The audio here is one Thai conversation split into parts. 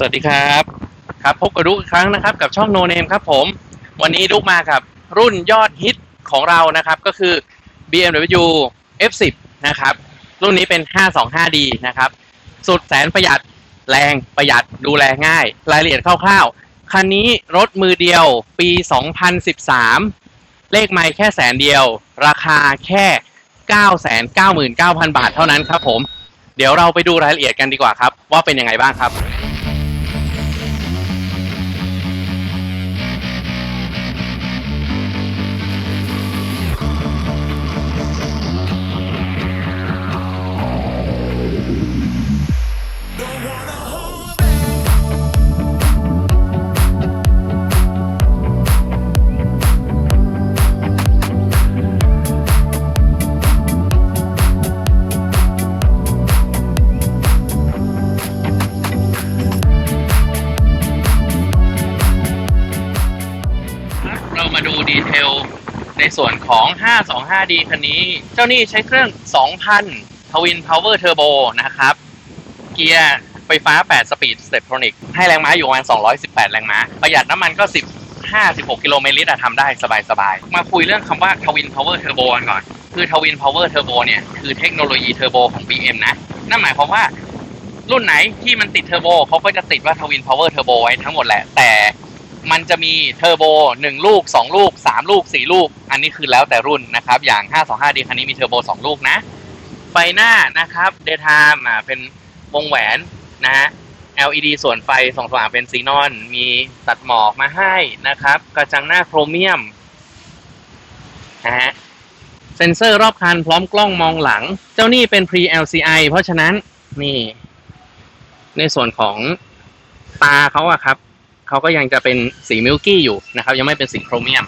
สวัสดีครับ ครับพบกับดุกอีกครั้งนะครับ กับช่องโนเนมครับผม วันนี้ดุกมากับรุ่นยอดฮิตของเรานะครับ ก็คือ BMW F10 นะครับ รุ่นนี้เป็น 525D นะครับ สุดแสนประหยัดแรงประหยัดดูแลง่าย รายละเอียดคร่าวๆ คันนี้รถมือเดียวปี 2013 เลขไม่แค่แสนเดียว ราคาแค่ 999,000 บาทเท่านั้นครับผมเดี๋ยวเราไปดูรายละเอียดกันดีกว่าครับ ว่าเป็นยังไงบ้างครับ ส่วนของ 525D คันนี้ เจ้านี่ใช้เครื่อง 2,000 Twin Power Turbo นะครับ เกียร์ไฟฟ้า 8 สปีด Steptronic ให้แรงม้าอยู่ประมาณ 218 แรงม้า ประหยัดน้ำมันก็15 16กิโลเมตรลิตรทำได้สบายๆ มาคุยเรื่องคำว่า Twin Power Turbo กันก่อน คือ Twin Power Turbo เนี่ย คือเทคโนโลยีเทอร์โบของ BM นะ นั่นหมายความว่ารุ่นไหนที่มันติดเทอร์โบเขาก็จะติดว่า Twin Power Turbo ไว้ทั้งหมดแหละ แต่มันจะมีเทอร์โบหนึ่งลูกสองลูกสามลูกสี่ลูก นนี้คือแล้วแต่รุ่นนะครับ อย่าง 525D คันนี้มีเทอร์โบสองลูกนะ ไฟหน้านะครับ Daytime อ่าเป็นวงแหวนนะฮะ LED ส่วนไฟส่องสว่างเป็นซีนอน มีตัดหมอกมาให้นะครับ กระจังหน้าโครเมียมนะฮะเซ็นเซอร์รอบคันพร้อมกล้องมองหลัง เจ้านี่เป็น Pre LCI เพราะฉะนั้นนี่ ในส่วนของตาเขาอะครับ เขาก็ยังจะเป็นสีมิลกี้อยู่นะครับ ยังไม่เป็นสีโครเมียม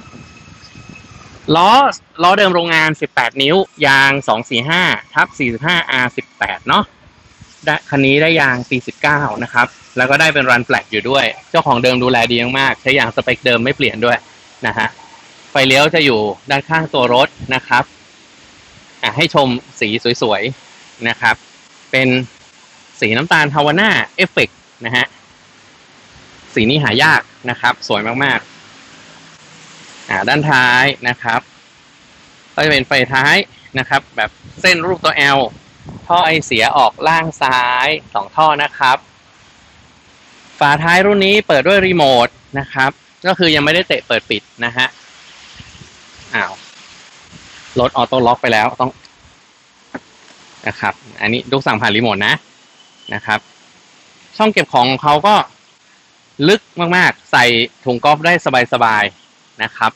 ล้อล้อเดิมโรงงาน 18 นิ้ว ยาง 245ทับ45 R18 เนาะได้คันนี้ได้ยางปี19นะครับ แล้วก็ได้เป็นรันแฟลกอยู่ด้วย เจ้าของเดิมดูแลดีมากๆ ใช้ยางสเปคเดิมไม่เปลี่ยนด้วยนะฮะ ไฟเลี้ยวจะอยู่ด้านข้างตัวรถนะครับ อะให้ชมสีสวยๆ นะครับ เป็นสีน้ำตาลฮาวาน่าเอฟเฟกนะฮะ สีนี้หายากนะครับ สวยมากๆ อ่าด้านท้ายนะครับก็จะเป็นไฟท้ายนะครับ แบบเส้นรูปตัว L ท่อไอเสียออกล่างซ้ายสองท่อนะครับ ฝาท้ายรุ่นนี้เปิดด้วยรีโมทนะครับ ก็คือยังไม่ได้เตะเปิดปิดนะฮะอ้าวรถออโต้ล็อกไปแล้วต้องนะครับ อันนี้ลูกสั่งผ่านรีโมทนะนะครับ ช่องเก็บของเขาก็ลึกมาก ๆ ใส่ถุงกอล์ฟได้สบาย ๆ นะครับ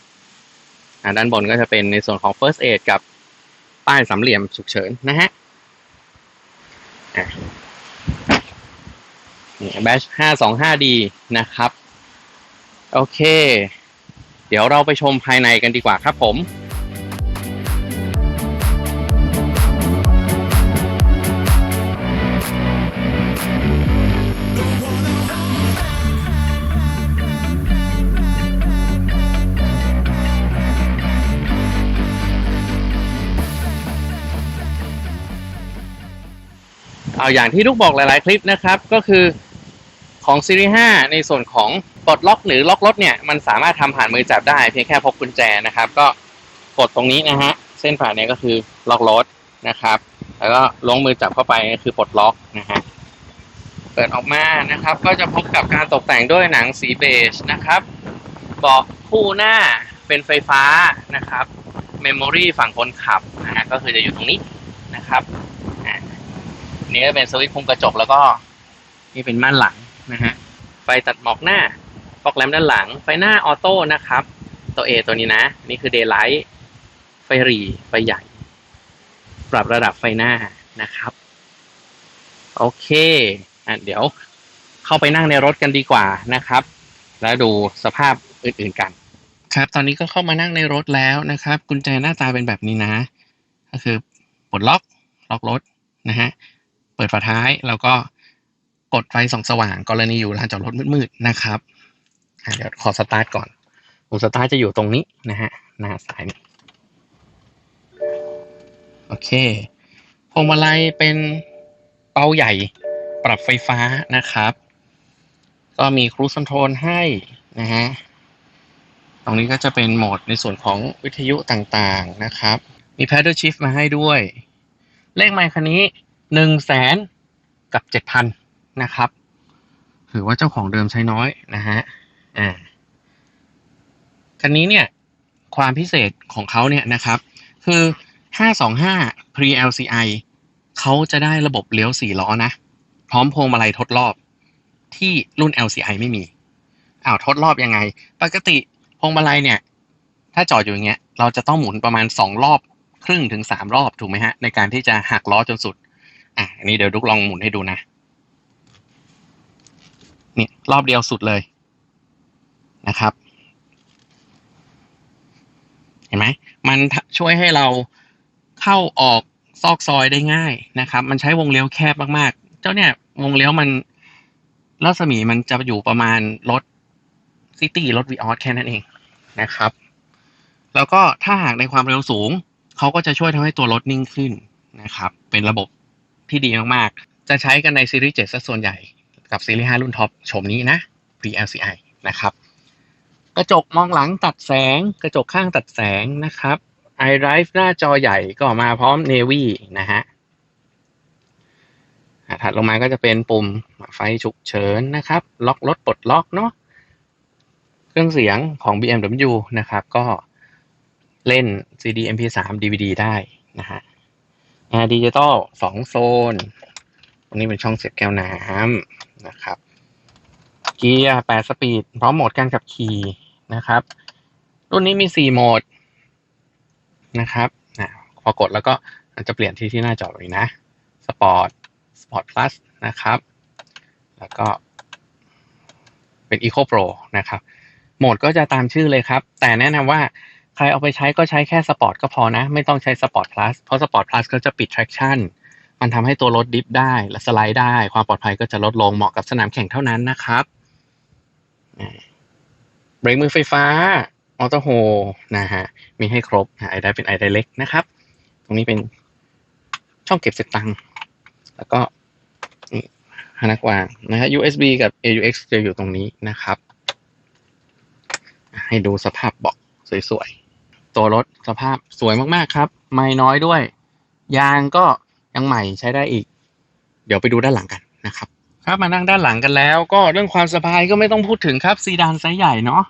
ด้านบนก็จะเป็นในส่วนของ First Aid กับป้ายสามเหลี่ยมฉุกเฉินนะฮะนี่แบช 525D นะครับ โอเค เดี๋ยวเราไปชมภายในกันดีกว่าครับผม เอาอย่างที่ลูกบอกหลาย ๆ คลิปนะครับ ก็คือของซีรีส์5ในส่วนของปลดล็อกหรือล็อกรถเนี่ยมันสามารถทำผ่านมือจับได้ เพียงแค่พกกุญแจนะครับ ก็กดตรงนี้นะฮะเส้นผ่านเนี้ก็คือล็อกรถนะครับ แล้วก็ล้วงมือจับเข้าไปก็คือปลดล็อกนะฮะเปิดออกมานะครับ ก็จะพบกับการตกแต่งด้วยหนังสีเบจนะครับเบาะคู่หน้าเป็นไฟฟ้านะครับเมมโมรีฝั่งคนขับนะฮะก็คือจะอยู่ตรงนี้นะครับ นี่ก็เป็นสวิตช์คุมกระจกแล้วก็ นี่เป็นม่านหลังนะฮะไฟตัดหมอกหน้าฟอกแลมด้านหลัง ไฟหน้าออโต้นะครับ ตัว A ตัวนี้นะ นี่คือ Daylight ไฟรีไฟใหญ่ ปรับระดับไฟหน้านะครับ โอเคอะเดี๋ยวเข้าไปนั่งในรถกันดีกว่านะครับ แล้วดูสภาพอื่นๆกัน ครับ ตอนนี้ก็เข้ามานั่งในรถแล้วนะครับ กุญแจหน้าตาเป็นแบบนี้นะ ก็คือปลดล็อกล็อกรถนะฮะ เปิดฝาท้าย แล้วก็กดไฟส่องสว่าง กรณีอยู่ลานจอดรถมืดๆนะครับเดี๋ยวขอสตาร์ทก่อนปุ่มสตาร์ทจะอยู่ตรงนี้นะฮะหน้าซ้ายนี่โอเคพวงมาลัยเป็นเป้าใหญ่ปรับไฟฟ้านะครับ ก็มีครู i คอนโทรให้นะฮะตรงนี้ก็จะเป็นโหมดในส่วนของวิทยุต่างๆนะครับ มี paddle shift มาให้ด้วย เลขไมค์คันนี้ หนึ่งแสนกับเจ็ดพันนะครับ ถือว่าเจ้าของเดิมใช้น้อยนะฮะอ่าคันนี้เนี่ย ความพิเศษของเขาเนี่ยนะครับ คือ 525 Pre LCI เขาจะได้ระบบเลี้ยวสี่ล้อนะ พร้อมพวงมาลัยทดรอบที่รุ่น LCI ไม่มีอ้าวทดรอบยังไง ปกติพวงมาลัยเนี่ย ถ้าจอดอยู่อย่างเงี้ย เราจะต้องหมุนประมาณสองรอบครึ่งถึงสามรอบถูกไหมฮะ ในการที่จะหักล้อจนสุด อะอันนี้เดี๋ยวดุกลองหมุนให้ดูนะนี่รอบเดียวสุดเลยนะครับ เห็นไหมมันช่วยให้เราเข้าออกซอกซอยได้ง่ายนะครับ มันใช้วงเลี้ยวแคบมากๆ เจ้าเนี่ยวงเลี้ยวมันรัศมีมันจะอยู่ประมาณรถซิตี้รถวีออสแค่นั้นเองนะครับ แล้วก็ถ้าหากในความเร็วสูง เขาก็จะช่วยทำให้ตัวรถนิ่งขึ้นนะครับ เป็นระบบ ที่ดีมากๆ จะใช้กันในซีรีส์7ซะส่วนใหญ่กับซีรีส์5รุ่นท็อปโฉมนี้นะ PLCI นะครับ กระจกมองหลังตัดแสง กระจกข้างตัดแสงนะครับ iDrive หน้าจอใหญ่ก็มาพร้อม Navy นะฮะถัดลงมาก็จะเป็นปุ่มไฟฉุกเฉินนะครับ ล็อกรถปลดล็อกเนาะเครื่องเสียงของ BMW นะครับ ก็เล่น CD MP3 DVD ได้นะฮะ อร์ดิจิตอลสองโซน ตรงนี้เป็นช่องเสียบแก้วน้ำนะครับ เกียร์แปดสปีด พร้อมโหมดการขับขี่นะครับ รุ่นนี้มีสี่โหมดนะครับอะพอกดแล้วก็จะเปลี่ยนที่ที่หน้าจอเลยนะ สปอร์ต สปอร์ตพลัสนะครับ แล้วก็เป็น Eco Pro นะครับ โหมดก็จะตามชื่อเลยครับ แต่แนะนำว่า ใครเอาไปใช้ก็ใช้แค่สปอร์ตก็พอนะ ไม่ต้องใช้สปอร์ตพลัสเพราะสปอร์ตพลัสก็จะปิด traction มันทำให้ตัวรถดิฟได้และสไลด์ได้ ความปลอดภัยก็จะลดลงเหมาะกับสนามแข่งเท่านั้นนะครับเบรกมือไฟฟ้าออโต้โฮนะฮะมีให้ครบไอได้เป็นไอไดเล็กนะครับ ตรงนี้เป็นช่องเก็บเสตังค์แล้วก็นี่พนักวางนะฮะ USB กับ AUX จะอยู่ตรงนี้นะครับ ให้ดูสภาพเบาะสวยๆ ตัวรถสภาพสวยมากๆครับ ไม่น้อยด้วย ยางก็ยังใหม่ใช้ได้อีก เดี๋ยวไปดูด้านหลังกันนะครับ ครับมานั่งด้านหลังกันแล้ว ก็เรื่องความสบายก็ไม่ต้องพูดถึงครับซีดานไซส์ใหญ่เนาะ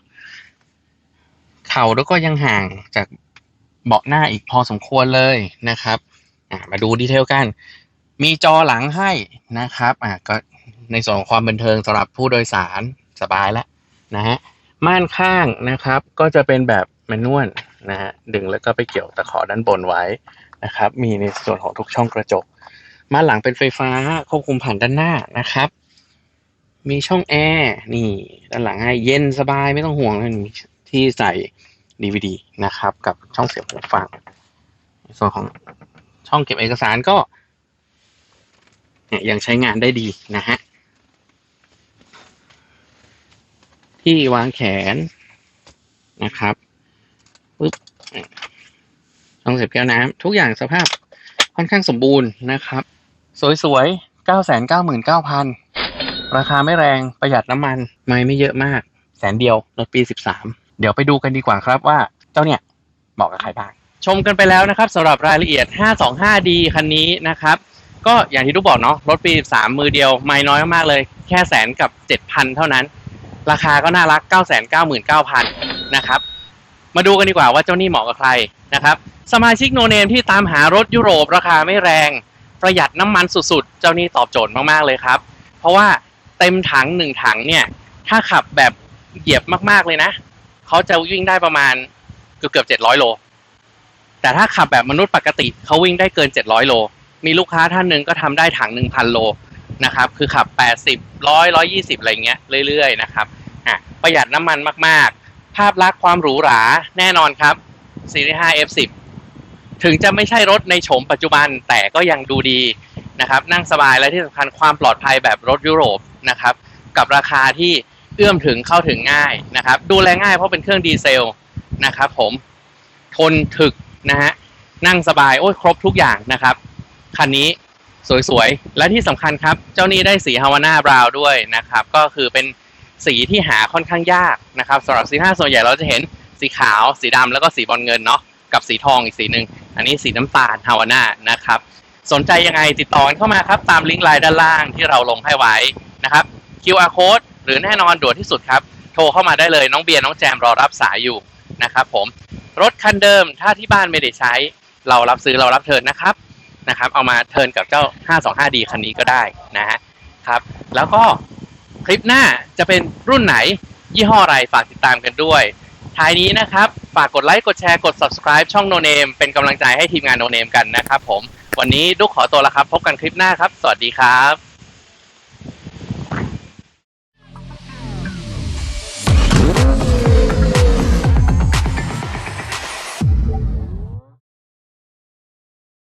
เข่าแล้วก็ยังห่างจากเบาะหน้าอีกพอสมควรเลยนะครับมาดูดีเทลกัน มีจอหลังให้นะครับอ่าก็ในส่วนของความบันเทิงสำหรับผู้โดยสารสบายแล้วนะฮะม่านข้างนะครับ ก็จะเป็นแบบ แมนนวลนะฮะดึงแล้วก็ไปเกี่ยวตะขอด้านบนไว้นะครับ มีในส่วนของทุกช่องกระจก มาหลังเป็นไฟฟ้าควบคุมผ่านด้านหน้านะครับ มีช่องแอร์นี่ด้านหลังให้เย็นสบายไม่ต้องห่วงเลยที่ใส่ DVD นะครับ กับช่องเสียบหูฟังส่วนของช่องเก็บเอกสารก็เนี่ยยังใช้งานได้ดีนะฮะที่วางแขนนะครับ ช่องเสียบแก้วน้ำทุกอย่างสภาพค่อนข้างสมบูรณ์นะครับ สวยๆ9 9 9 9 0 0 0ราคาไม่แรงประหยัดน้ำมัน ไม่ไม่เยอะมาก แสนเดียวรถปี13เดี๋ยวไปดูกันดีกว่าครับว่าเจ้าเนี่ยบอกกับใครบ้าง ชมกันไปแล้วนะครับสำหรับรายละเอียด 525D คันนี้นะครับก็อย่างที่ทุกบอกเนาะรถปี 13 มือเดียวไม่น้อยมากๆเลย แค่แสนกับ 7,000 เท่านั้น ราคาก็น่ารัก 999,000 นะครับ มาดูกันดีกว่าว่าเจ้านี่เหมาะกับใครนะครับ สมาชิกโนเนมที่ตามหารถยุโรปราคาไม่แรง ประหยัดน้ำมันสุดๆ เจ้านี่ตอบโจทย์มากๆเลยครับ เพราะว่าเต็มถังหนึ่งถังเนี่ย ถ้าขับแบบเหยียบมากๆเลยนะ เขาจะวิ่งได้ประมาณเกือบเกือบเจ็ดร้อยโล แต่ถ้าขับแบบมนุษย์ปกติเขาวิ่งได้เกินเจ็ดร้อยโล มีลูกค้าท่านหนึ่งก็ทำได้ถังหนึ่งพันโลนะครับ คือขับแปดสิบร้อยร้อยยี่สิบอะไรเงี้ยเรื่อยๆนะครับอะประหยัดน้ำมันมากๆ ภาพลักษณ์ความหรูหราแน่นอนครับซีรีส์5 F10 ถึงจะไม่ใช่รถในโฉมปัจจุบันแต่ก็ยังดูดีนะครับ นั่งสบายและที่สำคัญความปลอดภัยแบบรถยุโรปนะครับ กับราคาที่เอื้อมถึงเข้าถึงง่ายนะครับ ดูแลง่ายเพราะเป็นเครื่องดีเซลนะครับ ผมทนถึกนะฮะนั่งสบายโอ้ยครบทุกอย่างนะครับคันนี้สวยๆ และที่สำคัญครับ เจ้านี้ได้สีฮาวาน่าบราวด้วยนะครับ ก็คือเป็นสีที่หาค่อนข้างยากนะครับสำหรับซีห้าส่วนใหญ่เราจะเห็นสีขาว สีดำแล้วก็สีบอลเงินเนาะกับสีทองอีกสีหนึ่ง อันนี้สีน้ำตาลฮาวาน่านะครับ สนใจยังไงติดต่อกันเข้ามาครับ ตามลิงก์ไลน์ด้านล่างที่เราลงให้ไว้นะครับ QR code หรือแน่นอนด่วนที่สุดครับ โทรเข้ามาได้เลยน้องเบียร์น้องแจมรอรับสายอยู่นะครับผมรถคันเดิมถ้าที่บ้านไม่ได้ใช้ เรารับซื้อเรารับเทินนะครับนะครับ เอามาเทินกับเจ้า 525D คันนี้ก็ได้นะฮะครับ แล้วก็คลิปหน้าจะเป็นรุ่นไหนยี่ห้ออะไรฝากติดตามกันด้วย ท้ายนี้นะครับ ฝากกดไลค์กดแชร์กด subscribe ช่อง No Name เป็นกำลังใจให้ทีมงาน No Name กันนะครับผม วันนี้ดุกขอตัวละครับ พบกันคลิปหน้าครับ สวัสดีครับ